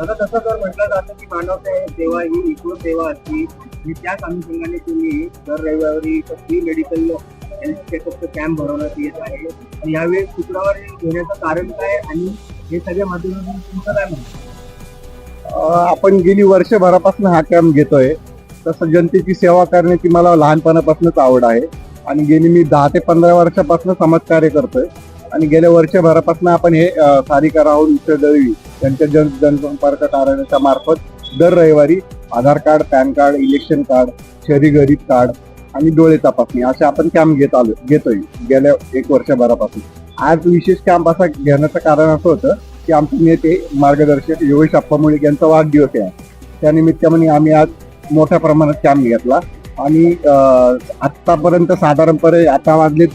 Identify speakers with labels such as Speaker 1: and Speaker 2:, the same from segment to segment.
Speaker 1: आता तसं जर म्हटलं जातं की मानव सेवा ही ईश्वर सेवा असती आणि त्याच अनुषंगाने तुम्ही दर रविवारी फ्री मेडिकल हेल्थ चेकअपचं कॅम्प भरवण्यात येत आहे. आणि यावेळी शुक्रवारी घेण्याचं कारण काय आणि हे सगळ्या माध्यमातून तुमचं काय
Speaker 2: म्हणतो आपण गेली वर्षभरापासून हा कॅम्प घेतोय. तसं जनतेची सेवा करण्याची मला लहानपणापासूनच आवड आहे. आणि गेली मी दहा ते पंधरा वर्षापासून समाजकार्य करतोय. आणि गेल्या वर्षभरापासून आपण हे सारिका राहुल विषय दळवी यांच्या जन जनसंपर्क कार्यालयाच्या मार्फत दर रविवारी Aadhaar card PAN card election card शहरी गरीब कार्ड आणि डोळे तपासणी असे आपण कॅम्प घेत आलो घेतोय गेल्या एक वर्षभरापासून आज विशेष कॅम्प असा घेण्याचं कारण असं होतं की आमचे नेते मार्गदर्शक योगेश अप्पा मुळीक यांचा वाढदिवस आहे. त्या निमित्ताने आम्ही आज मोठ्या प्रमाणात कॅम्प घेतला आणि आत्तापर्यंत आतापर्यंत साधारणपणे आता वाजले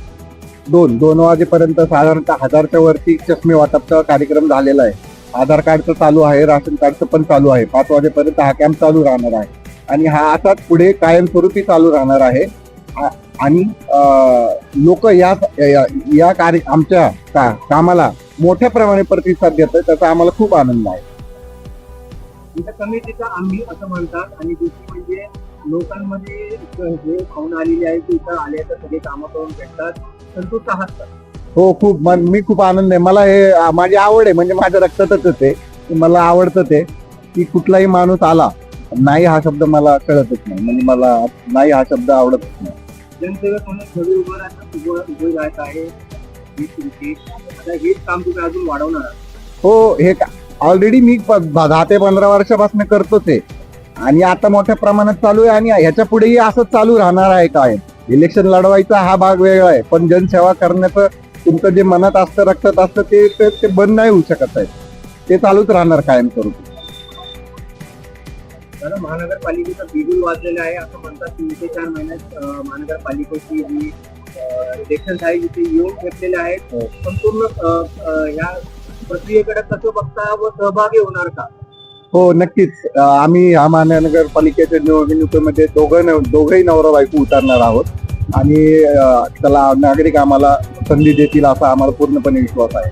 Speaker 2: दोन दोन वाजेपर्यंत साधारणतः हजारच्या वरती चष्मे वाटपचा कार्यक्रम झालेला आहे. आधार कार्डचं चालू आहे राशन कार्डचं पण चालू आहे. पाच वाजेपर्यंत हा कॅम्प चालू राहणार आहे. आणि हा असाच पुढे कायमस्वरूपी चालू राहणार आहे. आणि लोक या या- कार्य आमच्या का- कामाला मोठ्या प्रमाणे प्रतिसाद देत त्याचा आम्हाला खूप आनंद आहे.
Speaker 1: कमिटीचा आम्ही असं म्हणतात आणि दुसरी म्हणजे लोकांमध्ये हे भावना आलेली आहे की इथं आले तर सगळे कामं करून भेटतात. संतुष्ट आहात का?
Speaker 2: हो खूप. मन- मी खूप आनंद आहे. मला हे आ, माझी आवड आहे. म्हणजे माझ्या रक्तातच आहे मला आवडतं ते की कुठलाही माणूस आला नाही हा शब्द मला कळतच नाही. म्हणजे मला नाही हा शब्द आवडतच नाही.
Speaker 1: जनसेवक म्हणून घरी उभं उभं उभं राहत आहे ही तुमची आता हेच काम तुम्ही अजून वाढवणार आहात.
Speaker 2: हो हे ऑलरेडी मी प- ब- दहा ते पंधरा वर्षापासून करतोच आहे. आणि आता मोठ्या प्रमाणात चालू आहे आणि ह्याच्या पुढेही असंच चालू राहणार आहे काय इलेक्शन लढवायचा हा भाग वेगळा आहे. पण जनसेवा करण्याचं तुमचं जे मनात असतं रक्तात असतं ते ते- ते बंद नाही होऊ शकत आहे ते चालूच राहणार कायम
Speaker 1: कारण महानगरपालिकेचं बिगुल वाजलेलं आहे असं म्हणतात की येत्या चार महिन्यात महानगरपालिकेची जी इलेक्शन आहे जिथे येऊन घेतलेले आहेत.
Speaker 2: हो.
Speaker 1: संपूर्ण या प्रक्रियेकडे कसं बघता व सहभागी होणार का?
Speaker 2: हो नक्कीच. आम्ही ह्या महानगरपालिकेच्या निवडणुकीमध्ये दोघं दोघंही नवरा बायको उतरणार आहोत. आणि त्याला नागरिक आम्हाला संधी देतील असा आम्हाला पूर्णपणे विश्वास आहे.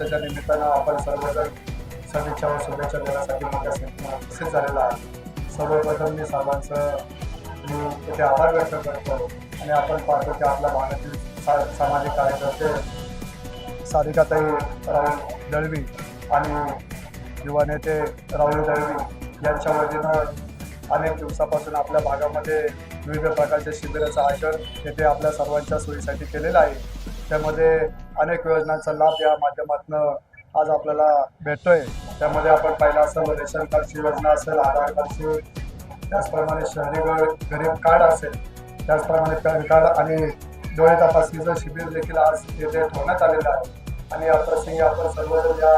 Speaker 3: दिवसाच्या निमित्तानं आपण सर्वजण सदिच्छा व शुभेच्छा देण्यासाठी मोठ्या संख्येनं उपस्थित झालेला आहे सर्वप्रथम मी सर्वांचं मी तिथे आभार व्यक्त करतो आणि आपण पाहतो की आपल्या भागातील सा सामाजिक कार्यकर्ते सारिकाताई राहुल दळवी आणि युवा नेते राहुल दळवी यांच्या वतीनं अनेक दिवसापासून आपल्या भागामध्ये विविध प्रकारच्या शिबिराचं आयोजन येथे आपल्या सर्वांच्या सोयीसाठी केलेलं आहे. त्यामध्ये अनेक योजनांचा लाभ या माध्यमातून आज आपल्याला भेटतोय. त्यामध्ये आपण पाहिलं असेल रेशन कार्डची योजना असेल आधार कार्डची त्याचप्रमाणे शहरी गरीब कार्ड असेल त्याचप्रमाणे पॅन कार्ड आणि डोळे तपासणीचं शिबिर देखील आज येथे ठेवण्यात आलेलं आहे. आणि या प्रसंगी आपण सर्वजण या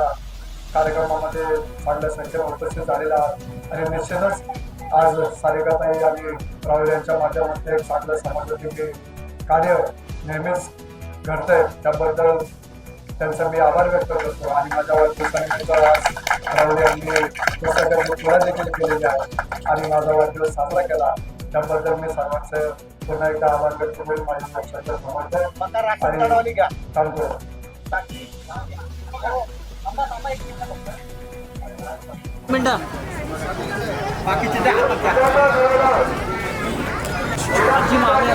Speaker 3: कार्यक्रमामध्ये चांगल्या संख्येने उपस्थित झालेला आहात. आणि निश्चितच आज सारिकाताई आणि राहुल यांच्या माध्यमातून एक चांगलं समाजोपयोगी कार्य नेहमीच घडतंय. त्याबद्दल त्यांचा मी आभार व्यक्त करतो आणि माझ्या तुला देखील केलेली आहे. आणि माझा वाढदिवस साजरा केला. त्याबद्दल मी सर्वांचं पुन्हा एकदा आभार व्यक्त करून माझी लक्षात समजतो. आणि थांबतो
Speaker 4: मिनटं. जी मागणी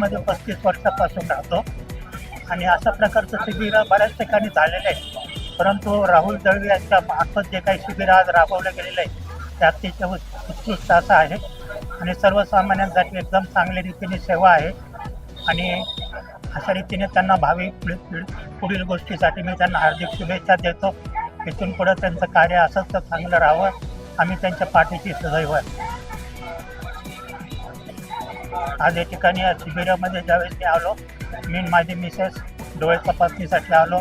Speaker 5: मध्ये पस्तीस वर्षापासून राहतो. आणि अशा प्रकारचं शिबिर बऱ्याच ठिकाणी झालेलं आहे. परंतु राहुल दळवी यांच्या मार्फत जे काही शिबिर आज राबवलं गेलेलं आहे ते अतिशय उत्कृष्ट असं आहे. आणि सर्वसामान्यांसाठी एकदम चांगल्या रीतीने सेवा आहे. आणि अशा रीतीने त्यांना भावी पुढील पुढील- पुढील गोष्टीसाठी मी त्यांना हार्दिक शुभेच्छा देतो. इथून पुढं त्यांचं कार्य असंच चांगलं राहावं. आम्ही त्यांच्या पाठीशी सदैव आज या ठिकाणी या शिबिरामध्ये ज्यावेळेस मी आलो मी माझी मिसेस डोळे तपासणीसाठी आलो.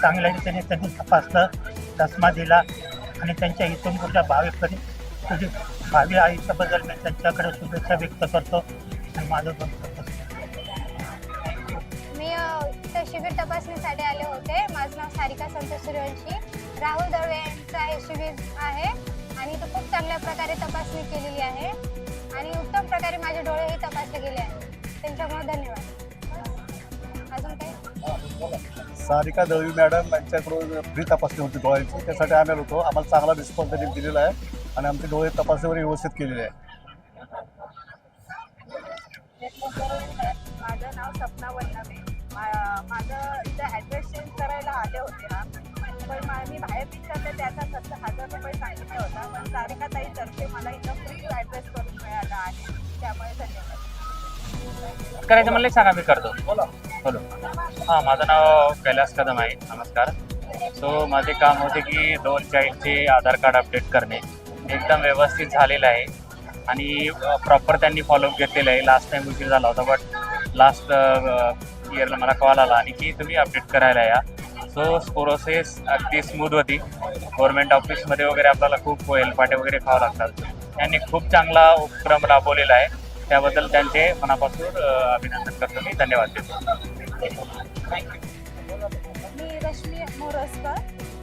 Speaker 5: चांगल्या रीतीने त्यांनी तपासलं चष्मा दिला आणि त्यांच्या इथून पुढच्या भावी तुझी भावी आयुष्याबद्दल मी त्यांच्याकडे शुभेच्छा व्यक्त करतो आणि माझं
Speaker 6: मी शिबिर तपासणीसाठी आले होते. माझं नाव सारिका संत सूर्यवंशी राहुल दळवे यांचं हे शिबिर आहे आणि इथं खूप चांगल्या प्रकारे तपासणी केलेली आहे. आणि उत्तम प्रकारे माझे डोळेही तपासले गेले आहेत. त्यांच्यामुळे धन्यवाद. अजून काही?
Speaker 7: सारिका दळवी मॅडम यांच्याकडून फ्री तपासणी होती डोळ्यांची. त्यासाठी आम्ही आलो होतो. आम्हाला चांगला रिस्पॉन्स त्यांनी दिलेला आहे आणि आमचे डोळे तपासणीवर व्यवस्थित केलेले आहे.
Speaker 8: माझं नाव सपना वल्लभे. माझं इथं ॲड्रेस चेंज करायला आले होते हा पण मी बाहेर विचारलं त्याचा खर्च हजार रुपये सांगितला होता पण सारिका ताई तर्फे मला इथं फ्री ॲड्रेस करून मिळाला आहे. त्यामुळे धन्यवाद.
Speaker 9: करायचं म्हणलं सांगा मी करतो. बोलो. हां माझं नाव कैलास कदम आहे. नमस्कार. सो माझे काम होते की दोन चाईल्डचे आधार कार्ड अपडेट करणे. एकदम व्यवस्थित झालेलं आहे. आणि प्रॉपर त्यांनी फॉलोअप घेतलेलं आहे. लास्ट टाईम उशीर झाला होता बट लास्ट इयरला मला कॉल आला. आणि की तुम्ही अपडेट करायला या. सो प्रोसेस अगदी स्मूथ होती गव्हर्मेंट ऑफिसमध्ये वगैरे आपल्याला खूप एलपाटे वगैरे खावं लागतात. त्यांनी खूप चांगला उपक्रम राबवलेला आहे. त्याबद्दल त्यांचे मनापासून अभिनंदन करतो मी. धन्यवाद. देतो
Speaker 8: मी रश्मी मोरसकर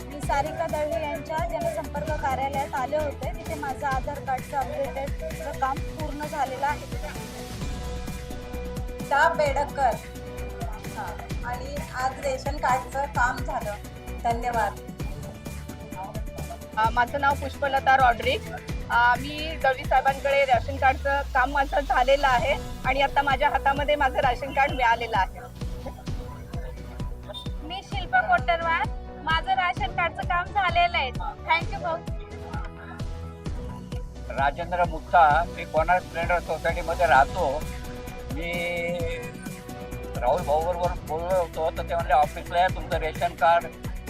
Speaker 8: मी सारिका दळवी यांच्या जनसंपर्क कार्यालयात आले होते. तिथे माझं आधार कार्डचं अपडेटेडचं काम पूर्ण झालेलं आहे.
Speaker 10: दा बेडकर. आणि आज रेशन कार्डचं काम झालं. धन्यवाद.
Speaker 8: माझं नाव पुष्पलता रॉड्रिक. मी दळवी साहेबांकडे राशन कार्डचं काम माझं झालेलं आहे आणि आता माझ्या हातामध्ये माझं राशन कार्ड मिळालेलं आहे.
Speaker 6: मी शिल्पा कोटरवार. माझं राशन कार्डचं काम झालेलं आहे. थँक्यू भाऊ.
Speaker 11: राजेंद्र मुक्ता मी कोणार स्प्लेंडर सोसायटीमध्ये राहतो मी राहुल भाऊबरोबर बोललो होतो. तर ते म्हणले ऑफिसला या तुमचं ration card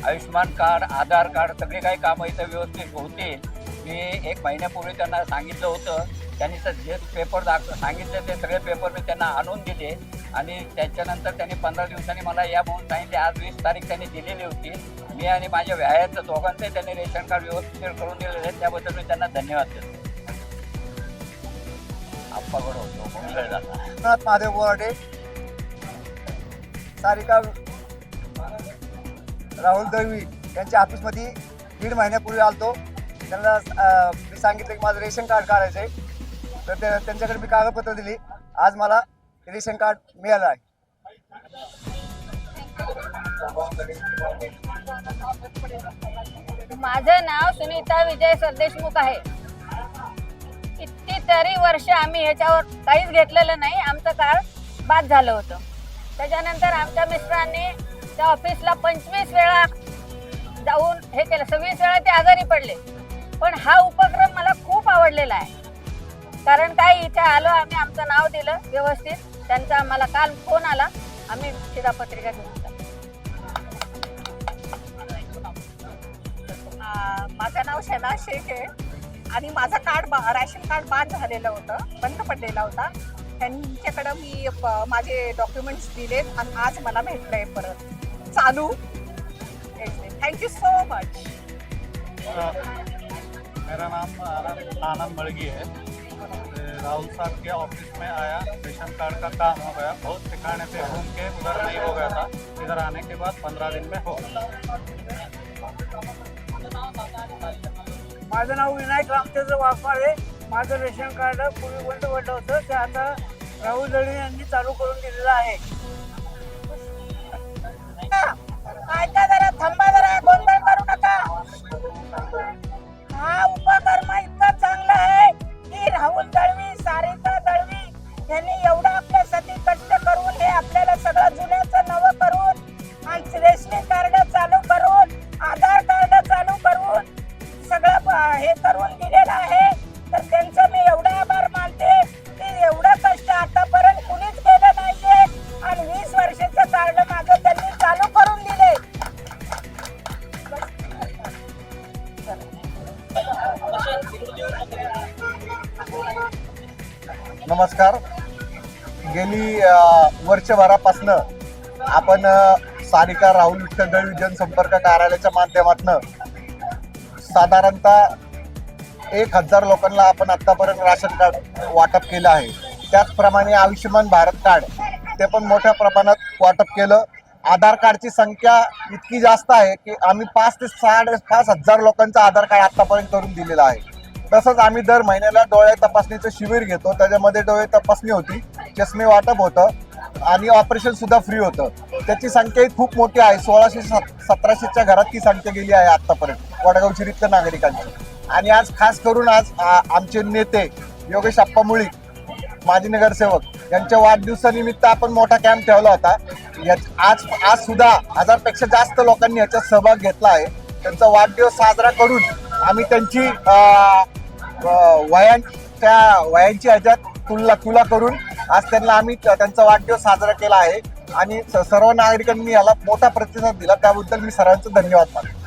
Speaker 11: Ayushman card Aadhaar card सगळे काही कामं इथं व्यवस्थित होतील. मी एक महिन्यापूर्वी त्यांना सांगितलं होतं. त्यांनी जे पेपर दाख सांगितले ते सगळे पेपर मी त्यांना आणून दिले. आणि त्याच्यानंतर त्यांनी पंधरा दिवसांनी मला या म्हणून सांगितले. आज वीस तारीख त्यांनी दिलेली होती. मी आणि माझ्या व्यायाचं दोघांचे त्यांनी रेशन कार्ड व्यवस्थित करून दिलेले आहेत त्याबद्दल मी त्यांना धन्यवाद देतो. आप्पाकडे होतो.
Speaker 7: महादेव बोराडे. सारिका राहुल दळवी यांच्या ऑफिसमध्ये दीड महिन्यापूर्वी आलतो. त्यांना मी सांगितलं की माझं रेशन कार्ड काढायचं आहे. तर ते त्यांच्याकडे मी कागदपत्र दिली. आज मला रेशन कार्ड मिळालं आहे.
Speaker 6: माझं नाव सुनीता विजय सरदेशमुख आहे. कितीतरी वर्ष आम्ही ह्याच्यावर काहीच घेतलेलं नाही. आमचं कार्ड बाद झालं होतं. त्याच्यानंतर आमच्या मिस्टरांनी त्या ऑफिसला पंचवीस वेळा जाऊन हे केलं. सव्वीस वेळा ते आजारी पडले. पण हा उपक्रम मला खूप आवडलेला आहे. कारण काय इथे आलो आम्ही आमचं नाव दिलं व्यवस्थित. त्यांचा आम्हाला काल फोन आला. आम्ही शिधापत्रिका घेऊन
Speaker 8: माझं नाव शैला शेख आहे. आणि माझं कार्ड बा- राशन कार्ड बाद झालेलं होतं. बंद पडलेला होता. त्यांच्याकडं मी माझे डॉक्युमेंट्स दिलेत आणि आज मला भेटलंय परत. चालू. थँक्यू सो मच
Speaker 12: मेरा नाम आनंद आनंद मड़गी है. राहुल साहब के ऑफिस में आया. रेशन कार्ड का काम हो गया. बहुत ठिकाने पे घूम के उधर नहीं हो गया था. इधर आने के बाद पंद्रह दिन में हो
Speaker 13: माझं नाव विनायक रामचंद्र वाघमारे. माझं रेशन कार्ड पूर्वी बंद पडलं होतं ते आता राहुल दळवी यांनी चालू करून दिलेलं आहे.
Speaker 14: ऐका जरा थांबा जरा गोंधळ करू नका. हा उपक्रम इतका चांगला आहे की राहुल दळवी सारिका दळवी यांनी एवढं आपल्यासाठी कष्ट करून हे आपल्याला सगळं जुन्याचं नवं करून आणि रेशनिंग कार्ड
Speaker 15: नमस्कार. गेली वर्षभरापासनं आपण सारिका राहुल विठ्ठल दळवी जनसंपर्क कार्यालयाच्या माध्यमातून साधारणतः एक हजार लोकांना आपण आत्तापर्यंत राशन कार्ड वाटप केलं आहे. त्याचप्रमाणे आयुष्यमान भारत कार्ड ते पण मोठ्या प्रमाणात वाटप केलं. आधार कार्डची संख्या इतकी जास्त आहे की आम्ही पाच ते साडे पाच हजार लोकांचं आधार कार्ड आत्तापर्यंत करून दिलेलं आहे. तसंच आम्ही दर महिन्याला डोळ्या तपासणीचं शिबिर घेतो. त्याच्यामध्ये डोळे तपासणी होती. चष्मे वाटप होतं. आणि ऑपरेशन सुद्धा फ्री होतं. त्याची संख्या खूप मोठी आहे. सोळाशे सत- सतराशेच्या घरात ती संख्या गेली आहे आतापर्यंत वडगाव शिरीतल्या नागरिकांची. आणि आज खास करून आज आमचे नेते योगेश अप्पा मुळी माजी नगरसेवक यांच्या वाढदिवसानिमित्त आपण मोठा कॅम्प ठेवला होता. आज आज सुद्धा हजारपेक्षा जास्त लोकांनी याच्यात सहभाग घेतला आहे. त्यांचा वाढदिवस साजरा करून आम्ही त्यांची वयां त्या वयांची अजात तुलना तुला करून आज त्यांना आम्ही त्यांचा वाढदिवस साजरा केला आहे. आणि स- सर्व नागरिकांनी याला मोठा प्रतिसाद दिला. त्याबद्दल मी सर्वांचं धन्यवाद मानतो.